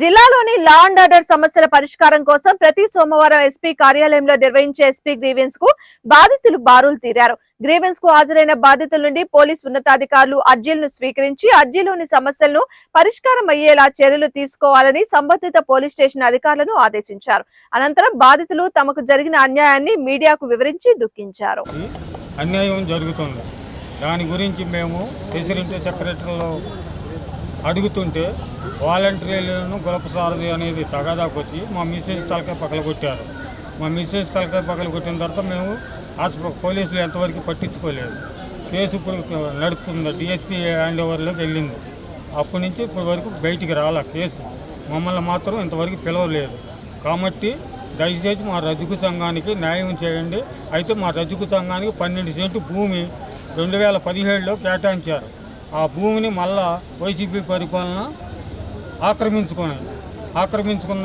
జిల్లాలోని law and order సమస్యల పరిష్కారం కోసం ప్రతి సోమవారం ఎస్పీ కార్యాలయంలో నిర్వహించే ఎస్పీ గ్రీవెన్స్కు బాధితులు బారులు తీరారు. గ్రీవెన్స్కు హాజరైన బాధితుల నుండి పోలీస్ ఉన్నతాధికారులు అర్జీలను స్వీకరించి అర్జీలోని సమస్యలను పరిష్కారం అయ్యేలా చర్యలు తీసుకోవాలని సంబంధిత పోలీస్ స్టేషన్ అధికారులను ఆదేశించారు. అనంతరం బాధితులు తమకు జరిగిన అన్యాయాన్ని మీడియాకు వివరించి దుఃఖించారు. అన్యాయం జరుగుతుంది. దాని గురించి మేము ప్రెసిడెంట్ సెక్రటరీలో అడుగుతుంటే వాలంటీర్లను గులపసారది అనేది తగాదాకు వచ్చి మా మిస్సెస్ తలకాయ పక్కన కొట్టారు. మా మిస్సెస్ తలకాయ పక్కన కొట్టిన తర్వాత మేము హాస్పిటల్ పోలీసులు ఎంతవరకు పట్టించుకోలేదు. కేసు ఇప్పుడు నడుస్తుంది డిఎస్పీ హ్యాండ్ ఓవర్లోకి వెళ్ళింది. అప్పటి నుంచి ఇప్పటి వరకు బయటికి రాలే కేసు. మమ్మల్ని మాత్రం ఇంతవరకు పిలవలేదు. కాబట్టి దయచేసి మా రజకు సంఘానికి న్యాయం చేయండి. అయితే మా రజకు సంఘానికి పన్నెండు సెంటు భూమి రెండు వేల పదిహేడులో కేటాయించారు. ఆ భూమిని మళ్ళా వైసీపీ పరిపాలన ఆక్రమించుకొని ఆక్రమించుకున్న